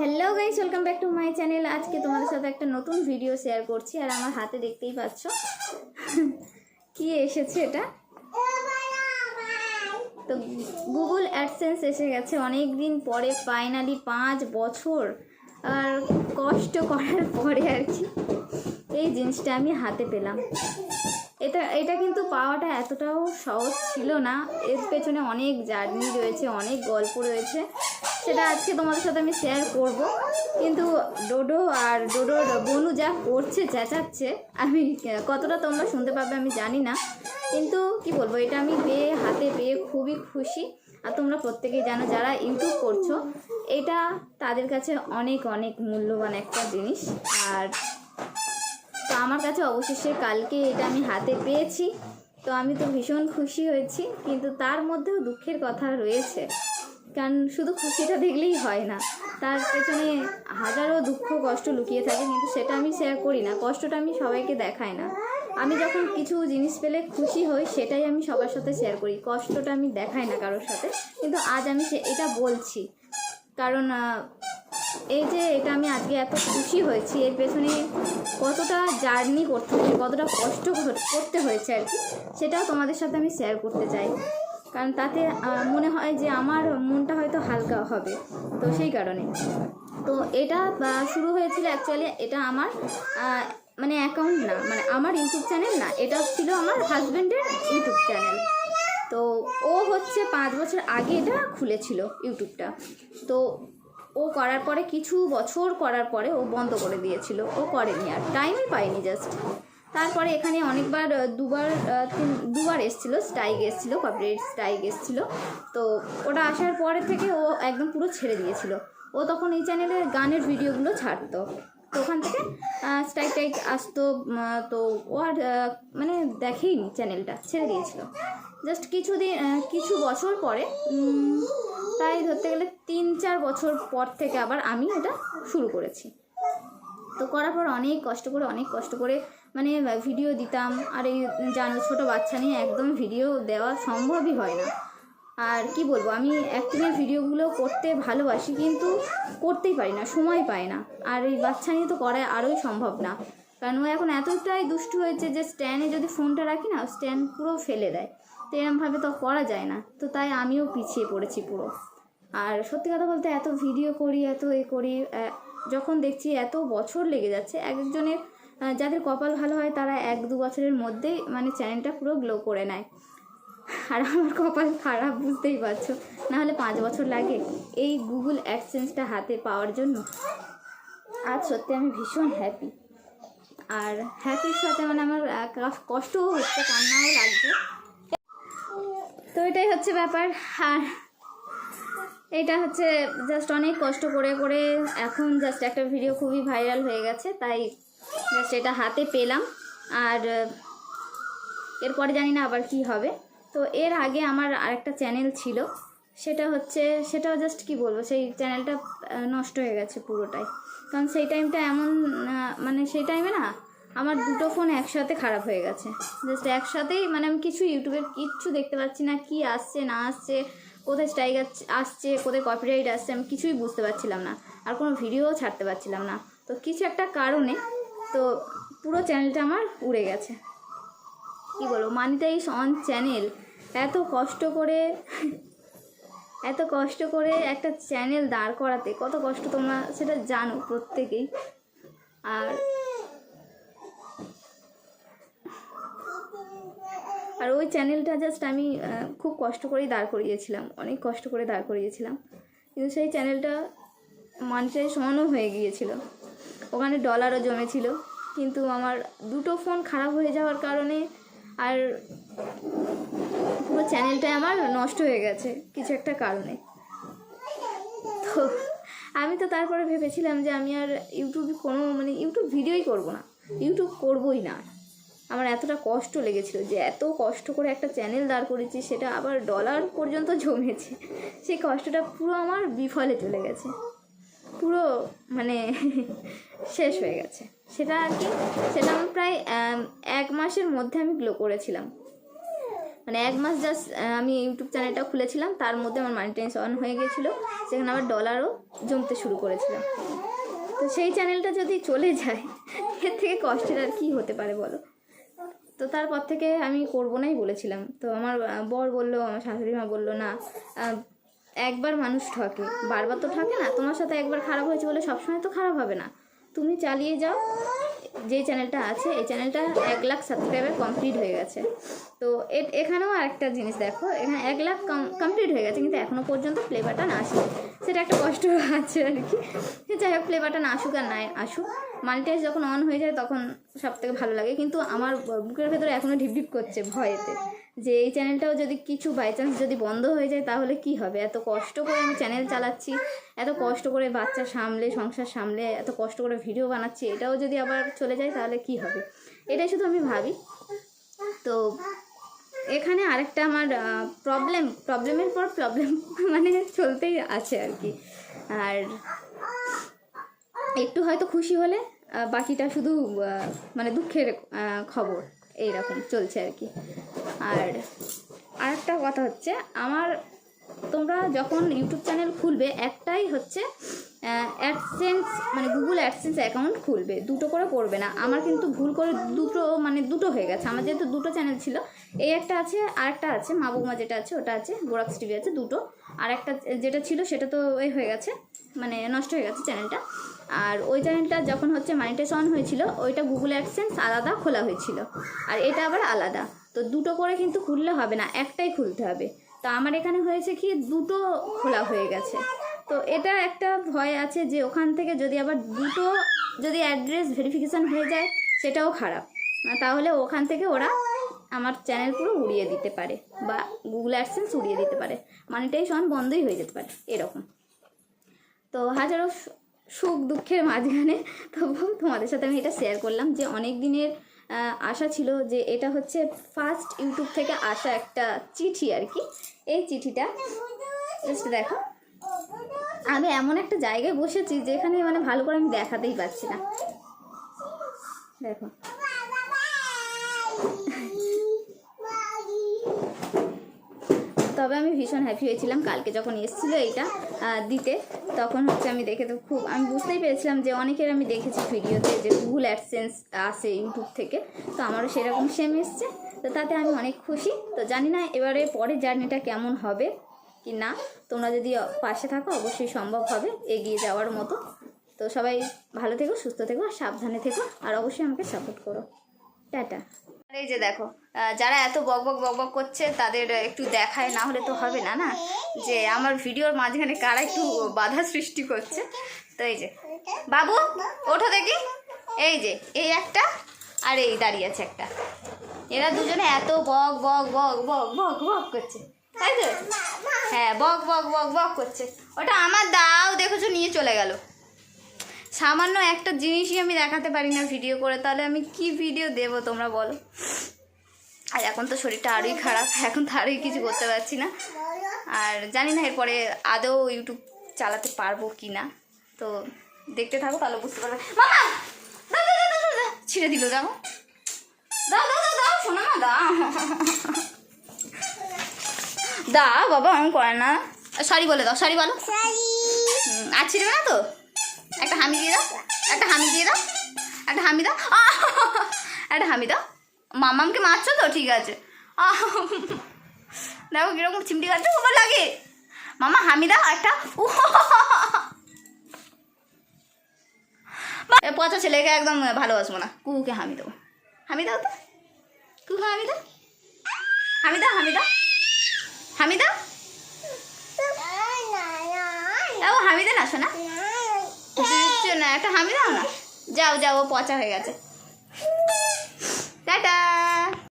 Hello guys welcome back to my channel আজকে তোমাদের সাথে একটা নতুন ভিডিও শেয়ার করছি, আর আমার হাতে দেখতেই পাচ্ছ। কি এসেছে এটা? তো গুগল অ্যাডসেন্স এসে গেছে অনেক দিন পরে ফাইনালি পাঁচ বছর, আর কষ্ট করার পরে আর কি। এই জিনিসটা আমি হাতে পেলাম। এটা এটা কিন্তু পাওয়াটা এতটাও সহজ ছিল না। এর পেছনে অনেক জার্নি রয়েছে, অনেক গল্প রয়েছে। সেটা আজকে তোমাদের সাথে আমি শেয়ার করব। কিন্তু ডোডো আর ডোডোর বনু যা করছে, চেঁচাচ্ছে, আমি কতটা তোমরা শুনতে পাবে আমি জানি না। কিন্তু কি বলব, এটা আমি পেয়ে, হাতে পেয়ে খুবই খুশি। আর তোমরা প্রত্যেকেই জানো যারা ইউটিউব করছ, এটা তাদের কাছে অনেক অনেক মূল্যবান একটা জিনিস। আর তো আমার কাছে অবশেষে কালকে এটা আমি হাতে পেয়েছি। তো আমি তো ভীষণ খুশি হয়েছি, কিন্তু তার মধ্যেও দুঃখের কথা রয়েছে। কারণ শুধু খুশিটা দেখলেই হয় না। তার পেছনে হাজারো দুঃখ, কষ্ট লুকিয়ে থাকে, কিন্তু সেটা আমি শেয়ার করি না। কষ্টটা আমি সবাইকে দেখাই না। আমি যখন কিছু জিনিস পেলে খুশি হই, সেটাই আমি সবার সাথে শেয়ার করি। কষ্টটা আমি দেখাই না কারোর সাথে, কিন্তু আজ আমি সে, এটা বলছি। কারণ এই যে এটা আমি আজকে এত খুশি হয়েছি, এর পেছনে কতটা জার্নি করতে হয়েছে, কতটা কষ্ট করতে হয়েছে আর কি, সেটাও তোমাদের সাথে আমি শেয়ার করতে চাই। কারণ তাতে মনে হয় যে আমার মনটা হয়তো হালকা হবে, তো সেই কারণে। তো এটা শুরু হয়েছিল অ্যাকচুয়ালি এটা আমার মানে অ্যাকাউন্ট না মানে আমার ইউটিউব চ্যানেল না, এটা ছিল আমার হাজব্যান্ডের ইউটিউব চ্যানেল তো ও হচ্ছে পাঁচ বছর আগে এটা খুলেছিল ইউটিউবটা তো ও করার পরে, কিছু বছর করার পরে ও বন্ধ করে দিয়েছিল। ও করেনি আর টাইমই পায়নি জাস্ট তারপরে এখানে অনেকবার দুবার দুবার এসছিল স্ট্রাইক এসছিল কপিরাইট স্ট্রাইক এসছিল। তো ওটা আসার পরে থেকে ও একদম পুরো ছেড়ে দিয়েছিল। ও তখন এই চ্যানেলে গানের ভিডিওগুলো ছাড়তো। তো ওখান থেকে স্ট্রাইক টাইক আসতো তো ও আর মানে দেখেইনি চ্যানেলটা ছেড়ে দিয়েছিল। জাস্ট কিছুদিন কিছু বছর পরে তাই ধরতে গেলে তিন, চার বছর পর থেকে আবার আমি এটা শুরু করেছি। তো করার পর অনেক কষ্ট করে, অনেক কষ্ট করে মানে ভিডিও দিতাম। আর এই, জানো, ছোটো বাচ্চা নিয়ে একদম ভিডিও দেওয়া সম্ভবই হয় না। আর কি বলব, আমি অ্যাক্টিংয়ের ভিডিওগুলো করতে ভালোবাসি, কিন্তু করতেই পারি না, সময় পাই না। আর এই বাচ্চা নিয়ে তো করা আরোই সম্ভব না। কারণ ও এখন এতটাই দুষ্টু হয়েছে যে স্ট্যান্ডে যদি ফোনটা রাখি না স্ট্যান্ড পুরো ফেলে দেয়। তো এরমভাবে তো করা যায় না। তো তাই আমিও পিছিয়ে পড়েছি পুরো। আর সত্যি কথা বলতে এত ভিডিও করি, এত এ করি যখন দেখছি এত বছর লেগে যাচ্ছে, এক একজনের যাদের কপাল ভালো হয় তারা এক দু বছরের মধ্যেই মানে চ্যানেলটা পুরো গ্লো করে নেয়। আর আমার কপাল খারাপ, বুঝতেই পারছ? নাহলে পাঁচ বছর লাগে এই গুগল অ্যাডসেন্সটা হাতে পাওয়ার জন্য। আজ সত্যি আমি ভীষণ হ্যাপি আর হ্যাপির সাথে মানে আমার কষ্টও হচ্ছে, কান্নাও লাগছে। তো এটাই হচ্ছে ব্যাপার। আর এটা হচ্ছে জাস্ট অনেক কষ্ট করে করে এখন জাস্ট একটা ভিডিও খুবই ভাইরাল হয়ে গেছে, তাই জাস্ট এটা হাতে পেলাম। আর এরপরে জানি না আবার কি হবে। তো এর আগে আমার আরেকটা চ্যানেল ছিল, সেটা হচ্ছে, সেটাও জাস্ট কি বলব, সেই চ্যানেলটা নষ্ট হয়ে গেছে পুরোটাই। কারণ সেই টাইমটা এমন মানে সেই টাইমে না, আমার দুটো ফোন একসাথে খারাপ হয়ে গেছে। জাস্ট একসাথেই মানে আমি কিছু ইউটিউবের কিচ্ছু দেখতে পাচ্ছি না, কি আসছে, না আসছে কোথায় স্ট্রাইক আসছে, কোথায় কপিরাইট আসছে আমি কিছুই বুঝতে পারছিলাম না। আর কোনো ভিডিও ছাড়তে পারছিলাম না। তো কিছু একটা কারণে তো পুরো চ্যানেলটা আমার উড়ে গেছে। কি বলব? মানিটাইজ অন চ্যানেল এত কষ্ট করে, এত কষ্ট করে একটা চ্যানেল দাঁড় করাতে কত কষ্ট তোমরা সেটা জানো প্রত্যেকেই। আর আর ওই চ্যানেলটা জাস্ট আমি খুব কষ্ট করেই দাঁড় করিয়েছিলাম, অনেক কষ্ট করে দাঁড় করিয়েছিলাম। কিন্তু সেই চ্যানেলটা মানুষের সমানও হয়ে গিয়েছিল। ওখানে ডলারও জমেছিল। কিন্তু আমার দুটো ফোন খারাপ হয়ে যাওয়ার কারণে আর পুরো চ্যানেলটাই আমার নষ্ট হয়ে গেছে, কিছু একটা কারণে। তো আমি তো তারপরে ভেবেছিলাম যে আমি আর ইউটিউবে কোনো মানে ইউটিউব ভিডিওই করব না। ইউটিউব করবই না। আমার এতটা কষ্ট লেগেছিল যে এত কষ্ট করে একটা চ্যানেল দাঁড় করেছি সেটা আবার ডলার পর্যন্ত জমেছে। সেই কষ্টটা পুরো আমার বিফলে চলে গেছে। পুরো মানে শেষ হয়ে গেছে। সেটা আর কি, সেটা আমি প্রায় এক মাসের মধ্যে আমি গ্লো করেছিলাম। মানে এক মাস জাস্ট আমি ইউটিউব চ্যানেলটা খুলেছিলাম, তার মধ্যে আমার মানি অন হয়ে গেছিল, সেখানে আবার ডলারও জমতে শুরু করেছিলাম। তো সেই চ্যানেলটা যদি চলে যায়, এর থেকে কষ্টের আর কি হতে পারে বলো? তো তারপর থেকে আমি করব নাই বলেছিলাম। তো আমার বর বলল, আমার শাশুড়ি মা বলল, না একবার মানুষ ঠকে, বারবার তো ঠকে না, তোমার সাথে একবার খারাপ হয়েছে বলে সবসময় তো খারাপ হবে না। তুমি চালিয়ে যাও, যে চ্যানেলটা আছে, এই চ্যানেলটা এক লাখ সাবস্ক্রাইবার কমপ্লিট হয়ে গেছে। তো এখানেও আরেকটা জিনিস দেখো, এখানে এক লাখ কমপ্লিট হয়ে গেছে, কিন্তু এখনও পর্যন্ত প্লে বাটন আসে সেটা একটা কষ্ট আছে আর কি। যাই হোক প্লে বাটন আসুক আর নাই আসুক মানিটাইজ যখন অন হয়ে যায় তখন সব থেকে ভালো লাগে। কিন্তু আমার বুকের ভেতরে এখনও ঢিপঢিপ করছে ভয়েতে। যে এই চ্যানেলটাও যদি কিছু বাই চান্স যদি বন্ধ হয়ে যায় তাহলে কি হবে? এত কষ্ট করে আমি চ্যানেল চালাচ্ছি, এত কষ্ট করে বাচ্চা সামলে, সংসার সামলে, এত কষ্ট করে ভিডিও বানাচ্ছি, এটাও যদি আবার চলে যায় তাহলে কি হবে? এটাই শুধু আমি ভাবি। তো এখানে আরেকটা আমার প্রবলেম প্রবলেমের পর প্রবলেম মানে চলতেই আছে আর কি। আর একটু হয়তো খুশি হলে বাকিটা শুধু মানে দুঃখের খবর, এইরকম চলছে আর কি। আর আরেকটা কথা হচ্ছে, আমার তোমরা যখন ইউটিউব চ্যানেল খুলবে, একটাই হচ্ছে অ্যাডসেন্স মানে গুগল অ্যাডসেন্স অ্যাকাউন্ট খুলবে। দুটো করে করবে না। আমার কিন্তু ভুল করে দুটো মানে দুটো হয়ে গেছে। আমার যেহেতু দুটো চ্যানেল ছিল, এই একটা আছে আর একটা আছে, মা যেটা আছে, ওটা আছে গোরাক্স টিভি আছে, দুটো। আর একটা যেটা ছিল, সেটা তো এই হয়ে গেছে। মানে নষ্ট হয়ে গেছে চ্যানেলটা। আর ওই চ্যানেলটা যখন হচ্ছে মানিটাইজ অন হয়েছিল, ওইটা গুগল অ্যাডসেন্স আলাদা খোলা হয়েছিল। আর এটা আবার আলাদা। তো দুটো করে কিন্তু খুললে হবে না, একটাই খুলতে হবে। তো আমার এখানে হয়েছে কি, দুটো খোলা হয়ে গেছে। তো এটা একটা ভয় আছে যে ওখান থেকে যদি আবার দুটো যদি অ্যাড্রেস ভেরিফিকেশান হয়ে যায়, সেটাও খারাপ। তাহলে ওখান থেকে ওরা আমার চ্যানেল পুরো উড়িয়ে দিতে পারে বা গুগল অ্যাডসেন্স উড়িয়ে দিতে পারে। মানিটাইজেশন বন্ধই হয়ে যেতে পারে, এরকম। তো হাজারো সুখ দুঃখের মাঝখানে তবু তোমাদের সাথে আমি এটা শেয়ার করলাম যে অনেক দিনের আশা ছিল যে এটা হচ্ছে ফার্স্ট ইউটিউব থেকে আসা একটা চিঠি আর কি। এই চিঠিটা জাস্ট দেখো। আমি এমন একটা জায়গায় বসেছি যেখানে মানে ভালো করে আমি দেখাতেই পাচ্ছি না। দেখো। তবে আমি ভীষণ হ্যাপি হয়েছিলাম। কালকে যখন এসেছিল এইটা দিতে, তখন হচ্ছে আমি দেখে তো খুব, আমি বুঝতেই পেরেছিলাম যে অনেকের আমি দেখেছি ভিডিওতে যে গুগল অ্যাডসেন্স আসে ইউটিউব থেকে, তো আমারও সেরকম সেম এসছে। তো তাতে আমি অনেক খুশি। তো জানি না এবারে পরের জার্নিটা কেমন হবে কি না, তোমরা যদি পাশে থাকো, অবশ্যই সম্ভব হবে এগিয়ে যাওয়ার মতো। তো সবাই ভালো থেকো, সুস্থ থেকো, আর সাবধানে থেকো, আর অবশ্যই আমাকে সাপোর্ট করো। টাটা। এই যে দেখো যারা এত বক বক বক বক করছে তাদের একটু দেখায় না হলে তো হবে না না যে আমার ভিডিওর মাঝখানে কারা একটু বাধা সৃষ্টি করছে তো এই যে বাবু ওঠো দেখি এই যে এই একটা আর এই দাঁড়িয়ে আছে একটা এরা দুজনে এত বক বক বক বক বক বক করছে তাই তো হ্যাঁ বক বক বক বক করছে ওটা আমার দাও দেখেছ নিয়ে চলে গেল সামান্য একটা জিনিসই আমি দেখাতে পারি না ভিডিও করে তাহলে আমি কি ভিডিও দেব তোমরা বলো? আর এখন তো শরীরটা আরোই খারাপ এখন তো আরোই কিছু করতে পারছি না। আর জানি না এরপরে আদৌ ইউটিউব চালাতে পারব কি না। তো দেখতে থাকো তাহলে বুঝতে পারবে। মামা! ছিঁড়ে দিল দাও। দাও দাও দাও দাও শোনো না দাও। দাও বাবা আমি করে না। সরি বলে দাও সরি বলো। আর ছিঁড়বে না তো? একটা হামি দিয়ে দাও। একটা হামি দিয়ে দাও। একটা হামি দাও! একটা হামি দাও। মামামকে মারছো তো? ঠিক আছে! দেখো কীরকম চিমটি কাটছে ওবার লাগে। মামা হামি দাও একটা! পচা ছেলেকে একদম ভালোবাসবো না। কুকুকে হামি দেবো। হামি দাও তো। কুকু হামি দাও। হামি দাও হামি দাও। হামি দাও। হামি দে না শোনা দিচ্ছ না একটা হামি দাও না। যাও যাও পচা হয়ে গেছে। টাটা।